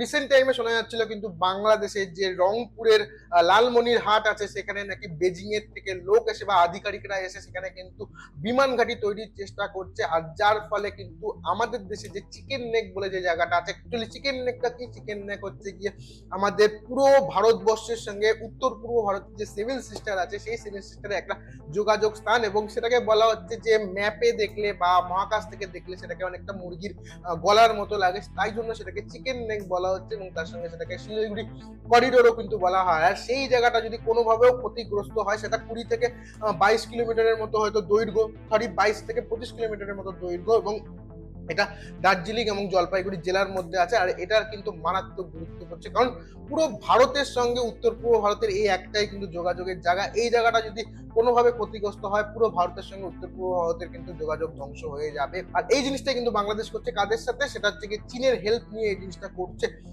Recent টাইমে শোনা যাচ্ছিল কিন্তু বাংলাদেশের যে রংপুরের লালমনির হাট আছে, সেখানে নাকি বেজিং এর থেকে লোক এসে বা আধিকারিকরা এসে সেখানে কিন্তু বিমান ঘাঁটি তৈরির চেষ্টা করছে। আর যার ফলে কিন্তু আমাদের দেশে যে চিকেন নেক বলে যে জায়গাটা আছে অ্যাকচুয়ালি চিকেন নেকটা কি? চিকেন নেক হচ্ছে গিয়ে আমাদের পুরো ভারতবর্ষের সঙ্গে উত্তর পূর্ব ভারতের যে সিভিল সিস্টার আছে, সেই সিভিল সিস্টারে একটা যোগাযোগ স্থান এবং সেটাকে বলা হচ্ছে যে ম্যাপে দেখলে বা মহাকাশ থেকে দেখলে সেটাকে অনেকটা মুরগির গলার মতো লাগে। তাই জন্য সেটাকে চিকেন নেক বলা হচ্ছে এবং তার সঙ্গে সেটাকে শিলিগুড়ি করিডোরও কিন্তু বলা হয়। আর সেই জায়গাটা যদি কোনোভাবেও ক্ষতিগ্রস্ত হয়, সেটা কুড়ি থেকে বাইশ কিলোমিটারের মতো হয়তো দৈর্ঘ্য সরি বাইশ থেকে পঁচিশ কিলোমিটারের মতো দৈর্ঘ্য এবং এটা দার্জিলিং এবং জলপাইগুড়ি জেলার মধ্যে আছে, আর এটার কিন্তু মারাত্মক গুরুত্ব হচ্ছে। কারণ পুরো ভারতের সঙ্গে উত্তর পূর্ব ভারতের এই একটাই কিন্তু যোগাযোগের জায়গা। এই জায়গাটা যদি কোনোভাবে ক্ষতিগ্রস্ত হয়, পুরো ভারতের সঙ্গে উত্তর পূর্ব ভারতের কিন্তু যোগাযোগ ধ্বংস হয়ে যাবে। আর এই জিনিসটা কিন্তু বাংলাদেশ করছে কাদের সাথে? সেটা হচ্ছে চীনের হেল্প নিয়ে এই জিনিসটা করছে।